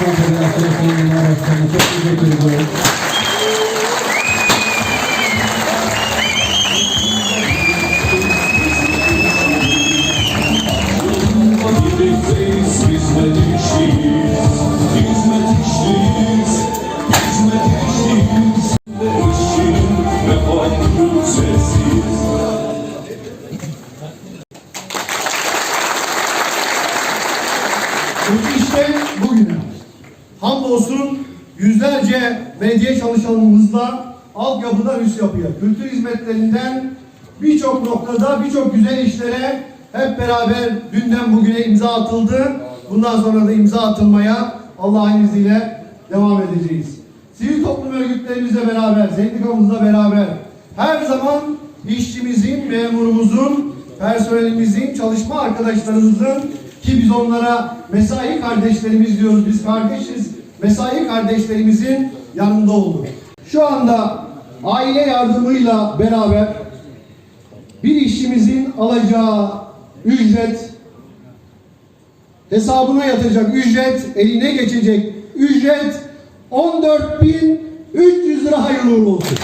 Konfederasyonu Sayın Genel Başkanı'na çok teşekkür ediyorum. Hamdolsun yüzlerce belediye çalışanımızla altyapıdan üst yapıya, kültür hizmetlerinden birçok noktada birçok güzel işlere hep beraber dünden bugüne imza atıldı. Bundan sonra da imza atılmaya Allah'ın izniyle devam edeceğiz. Sivil toplum örgütlerimizle beraber, sendikamızla beraber her zaman işçimizin, memurumuzun, personelimizin, çalışma arkadaşlarımızın ki biz onlara mesai kardeşlerimiz diyoruz. Biz kardeşiz. Mesai kardeşlerimizin yanında olduk. Şu anda aile yardımıyla beraber bir işçimizin alacağı ücret hesabına yatacak ücret, eline geçecek ücret 14.300 lira hayırlı uğurlu olsun.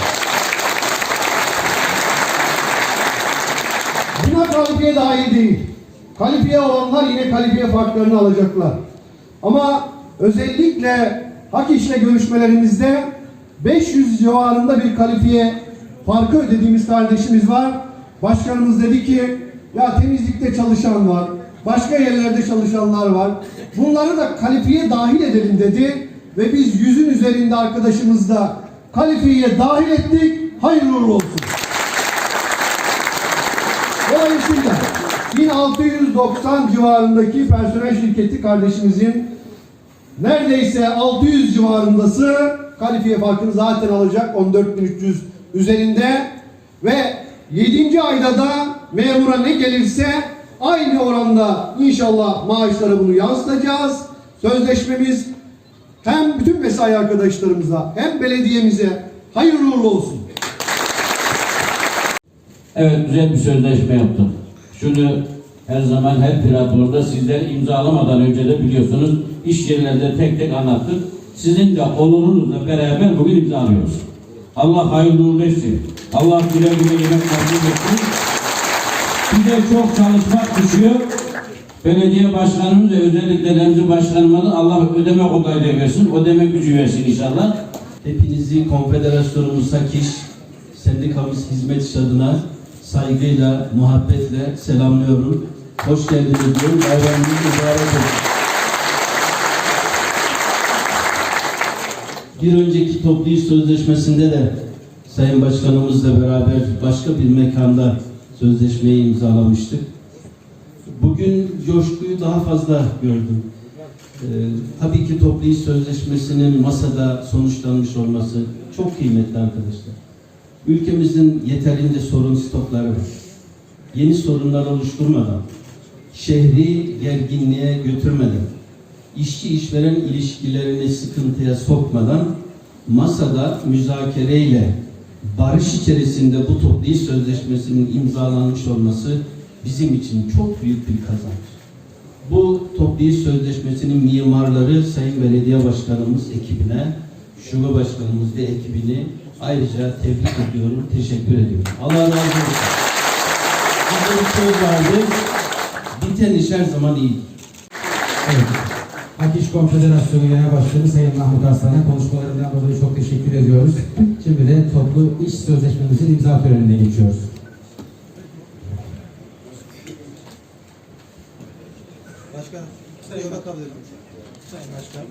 Buna kalifiye dahil değil. Kalifiye olanlar yine kalifiye farklarını alacaklar. Ama özellikle hak işle görüşmelerimizde 500 civarında bir kalifiye farkı ödediğimiz kardeşimiz var. Başkanımız dedi ki ya temizlikte çalışan var, başka yerlerde çalışanlar var. Bunları da kalifiye dahil edelim dedi ve biz yüzün üzerinde arkadaşımız da kalifiyeye dahil ettik. Hayırlı uğurlu olsun. Dolayısıyla 1690 civarındaki personel şirketi kardeşimizin neredeyse 600 civarındası kalifiye farkını zaten alacak 14.300 üzerinde ve 7. ayda da memura ne gelirse aynı oranda inşallah maaşlara bunu yansıtacağız. Sözleşmemiz hem bütün mesai arkadaşlarımıza hem belediyemize hayırlı uğurlu olsun. Evet güzel bir sözleşme yaptık. Şunu her zaman her platformda sizler imzalamadan önce de biliyorsunuz iş yerlerinde tek tek anlattık. Sizin de onurunuzla beraber bugün imzalıyoruz. Allah hayırlı uğurlu etsin. Allah güle güle yemek nasip etsin. Bize çok çalışmak düşüyor. Belediye başkanımız ve özellikle Remzi başkanıma Allah ödeme kolaylığı versin, ödeme gücü versin inşallah. Hepinizi konfederasyonumuz SAKİŞ, sendikamız hizmet adına saygıyla, muhabbetle selamlıyorum. Hoş geldiniz diyorum. Bayramınız mübarek olsun. Bir önceki toplu iş sözleşmesinde de Sayın Başkanımızla beraber başka bir mekanda sözleşmeyi imzalamıştık. Bugün coşkuyu daha fazla gördüm. Ee, tabii ki toplu iş sözleşmesinin masada sonuçlanmış olması çok kıymetli arkadaşlar. Ülkemizin yeterince sorun stokları var. Yeni sorunlar oluşturmadan, şehri gerginliğe götürmeden, işçi işveren ilişkilerini sıkıntıya sokmadan masada müzakereyle barış içerisinde bu toplu iş sözleşmesinin imzalanmış olması bizim için çok büyük bir kazanç. Bu toplu iş sözleşmesinin mimarları Sayın Belediye Başkanımız ekibine, Şube Başkanımız ve ekibini ayrıca tebrik ediyorum, teşekkür ediyorum. Allah razı olsun. Bizde bir söz vardı, biten iş her zaman iyidir. Evet. Hak İş Konfederasyonu Genel Başkanı Sayın Mahmut Arslan'a konuşmalarından dolayı çok teşekkür ediyoruz. Şimdi de toplu iş sözleşmemizin imza törenine geçiyoruz. Başkanım, sayın bakabilirim. Sayın Başkanım.